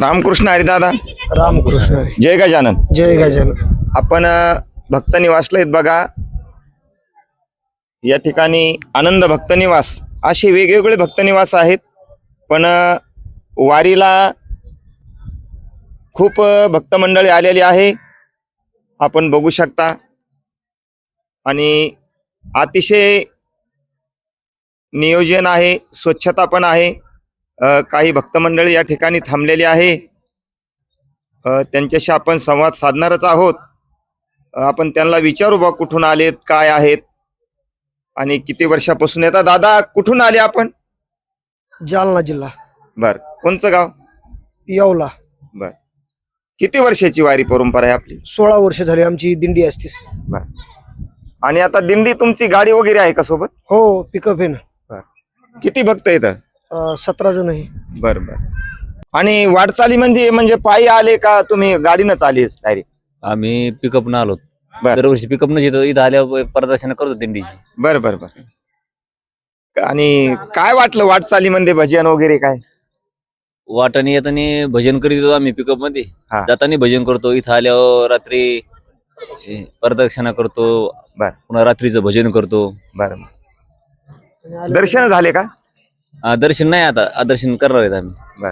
रामकृष्ण हरिदादा रामकृष्ण हरी. जय गजानन. जय गजानन. आपण अ, भक्त निवासला आहेत बघा. या ठिकाणी आनंद भक्त निवास. असे वेगवेगळे भक्त निवास आहेत. पण अ, वारीला खूप अ, भक्त मंडळी आलेली आहे. आपण बघू शकता. आणि अतिशय नियोजन आहे स्वच्छता पण आहे. काही भक्त मंडळी या ठिकाणी थांबलेली आहे. त्यांच्याशी आपण संवाद साधणारच आहोत. आपण त्यांना विचारू बा कुठून आलेत काय आहेत? आणि किती वर्षापासून येतात दादा कुठून आले आपण? जालना जिल्हा. बर. कोणचं गाव? येवला. बर. किती वर्षाची वारी परंपरा आहे आपली? सोळा वर्ष झाली आमची दिंडी असते बर. आणि आता दिंडी तुमची गाडी वगैरे आहे का सोबत? हो पिकअप आहे ना. बर. किती भक्त येतात सतरा जण आहे. बर बर. आणि वाटचाली म्हणजे म्हणजे पायी आले का तुम्ही गाडीनंच आले डायरेक्ट आम्ही पिकअप न आलो. बर. दरवर्षी पिकअप न येतो इथं आल्यावर प्रदर्शन करतो दिंडीची. बर बर बर. आणि काय वाटलं वाटचालीमध्ये भजन वगैरे काय? वाटाने येताना भजन करीत होतो आम्ही पिकअपमध्ये. हा. जाताना भजन करतो इथं आल्यावर रात्री प्रदक्षिणा करतो. बर. पुन्हा रात्रीचं भजन करतो. बर. दर्शन झाले का? दर्शन नाही आता आदर्शन करणार आहेत आम्ही.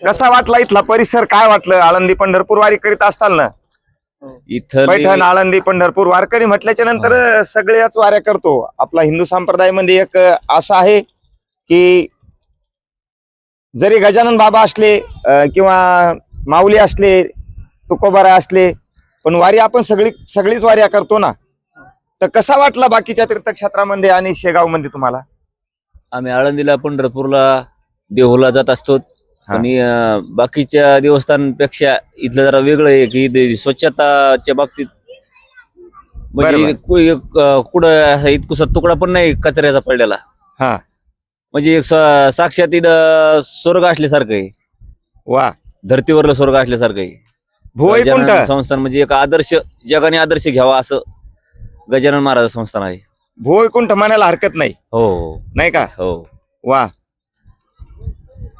कसा वाटला इथला परिसर? काय वाटलं? आळंदी पंढरपूर वारी करीत असताल ना? इथं पैठण आळंदी पंढरपूर वारकरी म्हटल्याच्या नंतर सगळ्याच वाऱ्या करतो. आपला हिंदू संप्रदायामध्ये एक असं आहे की जरी गजानन बाबा असले अं, किंवा माऊली असले तुकोबारा असले पण वारी आपण सगळी सगळीच वाऱ्या करतो ना? तर कसा वाटला बाकीच्या तीर्थक्षेत्रामध्ये आणि शेगावमध्ये तुम्हाला? आम्ही आळंदीला पंढरपूरला देहूला जात असतो. आणि अं, बाकीच्या देवस्थानपेक्षा इथलं जरा वेगळं आहे की इथे स्वच्छताच्या बाबतीत. म्हणजे. कु- एक, अं, कुठं असा इतकुसा तुकडा पण नाही कचऱ्याचा पडलेला. हा. म्हणजे एक सा- साक्षात इथं स्वर्ग असल्यासारखं आहे. वा. धर्तीवरलं स्वर्ग असल्यासारखं आहे. गजानन संस्थान म्हणजे एक आदर्श जगाने आदर्श घ्यावा असं गजानन महाराज संस्थान आहे. भुवैकुंठ म्हणायला हरकत नाही. हो. हो नाही का? हो. वा.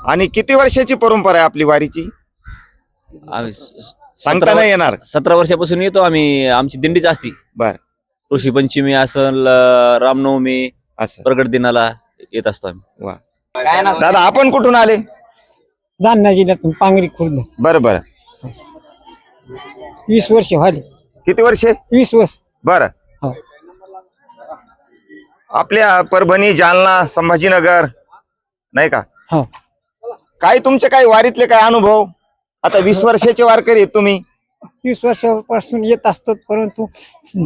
आणि किती वर्षाची परंपरा आहे आपली वारीची? आम्ही स- स- सांगता नाही येणार. सतरा वर्षापासून येतो आम्ही. आमची दिंडीच असती. बर. ऋषी पंचमी असल अं, रामनवमी असं. प्रगट दिनाला येत असतो आम्ही. वा. दादा आपण कुठून आले? जालना जिल्ह्यातून पांगरी खुर्द. बर बर. वीस वर्ष झाली किती वर्षे? वीस वर्ष. बर. हो. आपल्या परभणी जालना संभाजीनगर नाही का? हो. काय तुमचे काय वारीतले काय अनुभव? आता वीस वर्षाचे वारकरी आहेत तुम्ही. वीस वर्षापासून येत असतो परंतु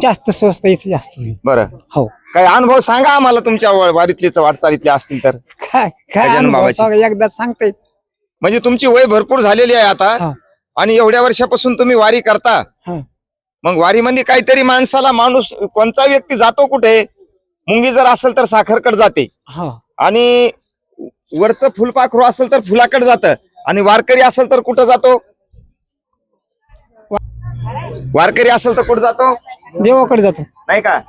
जास्त स्वस्त इथे जास्त बर. हो. काय अनुभव सांगा आम्हाला तुमच्या वा- वारीतले वाटचालीतले असतील तर. काय काय गजानन अनुभव बाबाची. सांगा, एकदा सांगता. येत म्हणजे तुमची वय भरपूर झालेली आहे आता. हा. आणि एवढ्या वर्षापासून तुम्ही वारी करता. हा. मग वारीमध्ये काहीतरी माणसाला माणूस कोणता व्यक्ती जातो कुठे मुंगी जर असेल तर साखरकडे जाते. आणि वरचं फुलपाखरू असेल तर फुलाकडे जातं. आणि वारकरी असेल तर कुठं जातो? वारकरी असेल तर कुठं जातो? देवाकडे जातो. नाही का?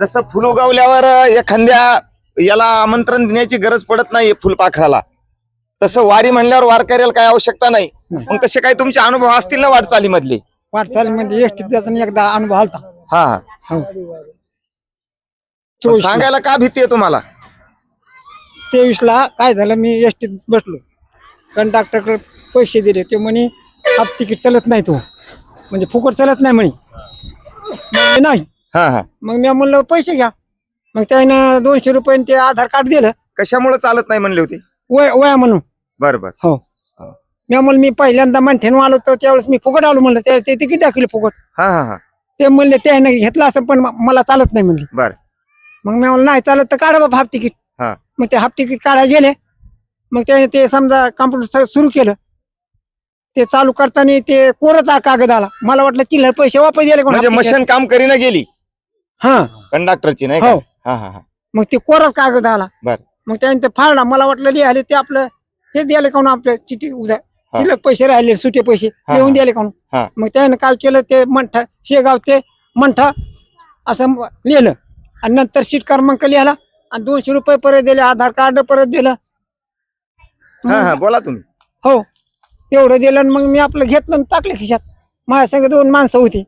जसं फुल उगवल्यावर एखाद्या याला आमंत्रण देण्याची गरज पडत नाही फुलपाखराला. तसं वारी म्हणल्यावर वारकऱ्याला काही आवश्यकता नाही. नाही. मग तसे काही तुमचे अनुभव असतील ना वाटचालीमधले? वाटचालीमध्ये एसटीत जाताना एकदा अनुभव आलता. हा. हा. हो पण चोवीस सांगायला का भीती आहे तुम्हाला? तेवीस ला काय झालं मी एसटीत बसलो. कंडक्टरकडे पैसे दिले ते म्हणे हाफ तिकीट चालत नाही तो. म्हणजे फुकट चालत नाही म्हणे. नाही. हा हा. मग मी म्हणलं पैसे घ्या. मग त्यानं दोनशे रुपये ते आधार कार्ड दिलं. कशामुळे चालत नाही म्हणले होते? वय वया म्हणून. बर बर. हो. मी म्हणलं मी पहिल्यांदा मंठ्यानं आलो तर त्यावेळेस मी फुकट आलो म्हणलं ते ते तिकीट दाखवले फुकट? हा हा हा. ते म्हणले त्यानं घेतलं असं पण म- मला चालत नाही म्हणले. बर. मग मी म्हणलं नाही चालत तर काढा बाबा हाफ तिकीट. हा. मग ते हाफ तिकीट काढायला गेले. मग त्याने ते समजा कम्प्युटर सुरू केलं. ते चालू करताना ते कोरचा कागद आला. मला वाटलं चिल्लर पैसे वापस दिले कोण म्हणजे half ticket. मशीन काम करीना गेली. हा. कंडक्टरची नाही का? हो. हा हा हा. मग ते कोरच कागद आला. बर. मग त्याने ते फाडला. मला वाटलं लिहाले ते आपलं हे द्यायला कोण आपलं चिठी उद्या. शिल्लक पैसे राहिले सुटे पैसे हा, लिहून हा. द्यायला कोण हा. मग त्याने काय केलं ते मंठ शेगाव ते मंठ असं म- लिहिलं आणि नंतर सीट क्रमांक लिहिला आणि दोनशे रुपये परत दिले आधार कार्ड परत दिलं हा हा बोला तुम्ही हो एवढं दिलं आणि मग मी आपलं घेतलं आणि टाकलं खिशात माझ्या संग दोन माणसं होती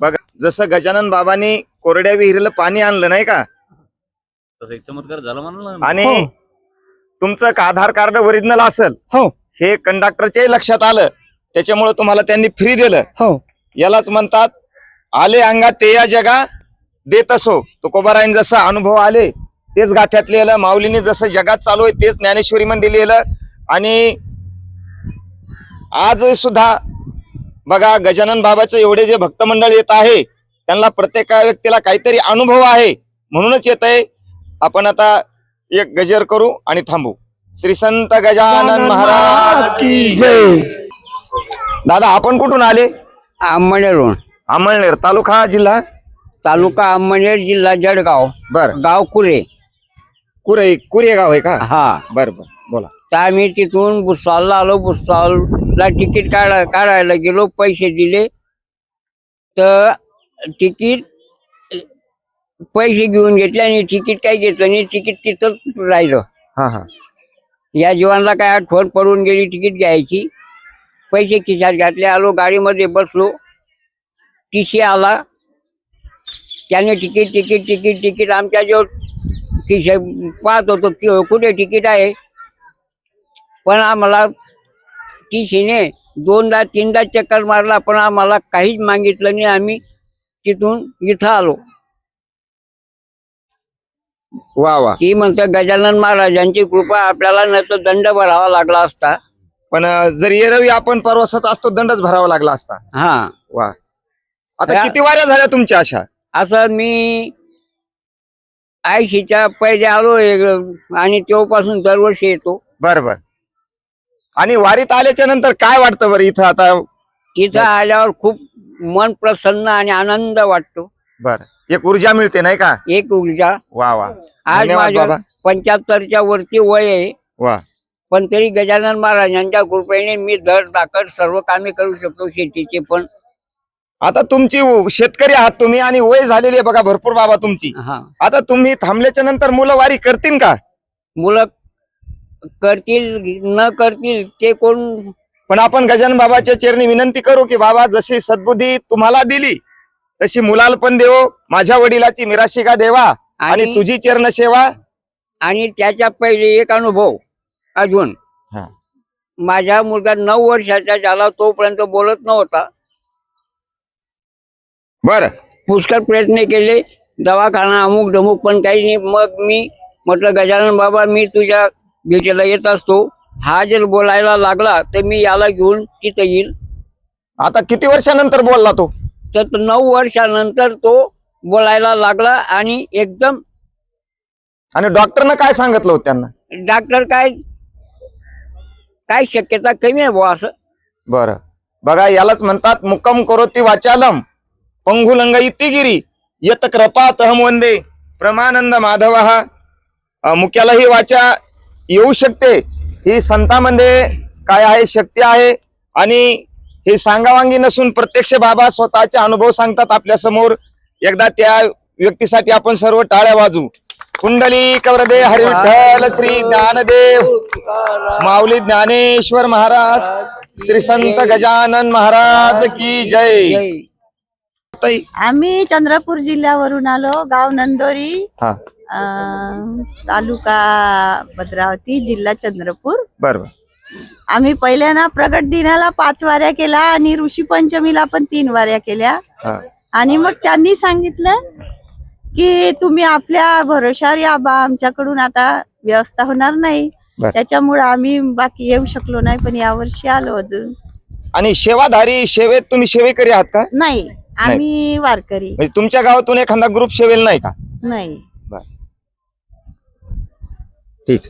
बघा जसं गजानन बाबांनी कोरड्या विहिरीला पाणी आणलं नाही का तसा एक चमत्कार झाला म्हणला ना. आणि हो. तुमचं का आधार कार्ड ओरिजिनल असेल? हो. हे कंडक्टरच्याही लक्षात आलं. त्याच्यामुळे तुम्हाला त्यांनी फ्री दिलं. हो. यालाच म्हणतात आले अंगात ते या जगा देत असो. तुकोबारायन जसं अनुभव आले तेच गाथ्यात लिहिलं. माऊलीने जसं जगात चालू आहे तेच ज्ञानेश्वरी मध्ये लिहिलं. आणि आज सुद्धा बघा गजानन बाबाचं एवढे जे भक्त मंडळ येत आहे त्यांना प्रत्येक व्यक्तीला काहीतरी अनुभव आहे. म्हणूनच येत आहे आपण आता एक गजर करू आणि थांबू. श्री संत गजानन महाराज की जय. दादा आपण कुठून आले? अंमनेरहून अमळनेर तालुका जिल्हा? तालुका अंमनेर जिल्हा जळगाव. बर. गाव कुरे. कुरे कुरे गाव आहे का? हा. बर बर. बोला. तर आम्ही तिथून बुसालला आलो. बुसालला तिकीट काढा काढायला गेलो. पैसे दिले. तर तिकीट पैसे घेऊन घेतले आणि तिकीट काय घेतलं नाही तिकीट तिथंच राहिलं. हा हा. या जीवांना काय आठवण पडून गेली तिकीट घ्यायची. पैसे खिशात घातले आलो गाडीमध्ये बसलो. टी सी आला. त्याने तिकीट तिकीट तिकीट तिकीट आमच्या जो खिशे पाहत होतो कुठे तिकीट आहे. पण आम्हाला टी सीने दोनदा तीनदा चक्कर मारला पण आम्हाला काहीच मागितलं नाही. आम्ही तिथून इथं आलो. वा वा. ती म्हणते गजानन महाराजांची कृपा आपल्याला न तर दंड भरावा लागला असता. पण अं, जर एरवी आपण परवासात असतो दंडच भरावा लागला असता. हा. वा. आता या- किती वाऱ्या झाल्या तुमच्या अशा? असं मी आयशीच्या पहिले आलो एक- आणि तेव्हापासून दरवर्षी येतो. बर बर. आणि वारीत आल्याच्यानंतर काय वाटतं बरं इथं आता? इथं आल्यावर खूप मन प्रसन्न आणि आनंद वाटतो. बर. एक ऊर्जा मिळते नाही का? एक ऊर्जा. वा वा. आज धन्यवाद माझ्या बाबा. पंच्याहत्तरच्या वरती वय आहे. वा. पण तरी गजानन महाराजांच्या कृपेने मी धड दाखड सर्व कामे करू शकतो शेतीचे पण. आता तुमची उ- शेतकरी आहात तुम्ही आणि वय झालेली आहे बघा भरपूर बाबा तुमची. हा. आता तुम्ही थांबल्याच्या नंतर मुलं वारी करतील का? मुलं करतील न करतील ते कोण? पण आपण गजानन बाबाच्या चरणी विनंती करू की बाबा जशी सद्बुद्धी तुम्हाला दिली तशी मुलाला पण देव माझ्या वडिलाची मिराशिका देवा? आणि आणि तुझी चरण सेवा आणि त्याच्या पहिले एक अनुभव अजून. हा. माझा मुलगा नऊ वर्षाचा झाला तोपर्यंत बोलत नव्हता. बर. पुष्कळ प्रयत्न केले दवाखाना अमुक डमुक पण काही नाही. मग मी म्हटलं गजानन बाबा मी तुझ्या भेटीला येत असतो. हा जर बोलायला लागला तर मी याला घेऊन तिथं येईल. आता किती वर्षानंतर बोलला तो? तर नऊ वर्षानंतर तो बोलायला लागला आणि एकदम आणि डॉक्टरनं काय सांगितलं होतं त्यांना? डॉक्टर काय काय शक्यता कमी आहे बुवा असं. बर. बघा यालाच म्हणतात मुक्कम करोती वाचालम पंगुलंग इतिगिरी यत कृपा तहम वंदे प्रमानंद माधव। हा मुक्यालाही वाचा येऊ शकते. ही संतांमध्ये काय आहे शक्ती आहे. आणि हे सांगावांगी नसून प्रत्यक्ष बाबा स्वतःचे अनुभव सांगतात आपल्यासमोर. एकदा त्या व्यक्तीसाठी आपण सर्व टाळ्या वाजू कुंडली कवरदे हरिविठ्ठल श्री ज्ञानदेव माऊली ज्ञानेश्वर महाराज श्री संत गजानन महाराज की जय. आम्ही चंद्रपूर जिल्ह्यावरून आलो गाव नंदोरी हा. तालुका भद्रावती जिल्हा चंद्रपूर. बरोबर आम्ही पहिल्या ना प्रगट दिनाला पाच वाऱ्या केल्या आणि ऋषी पंचमीला पण तीन वाऱ्या केल्या. आणि मग त्यांनी सांगितलं की तुम्ही आपल्या भरोशावर या बा आमच्याकडून आता व्यवस्था होणार नाही. त्याच्यामुळे आम्ही बाकी येऊ शकलो नाही पण यावर्षी आलो अजून. आणि सेवाधारी सेवेत तुम्ही सेवेकरी आहात का? नाही आम्ही वारकरी. म्हणजे तुमच्या गावातून एखादा ग्रुप सेवेल नाही का? नाही. ठीक.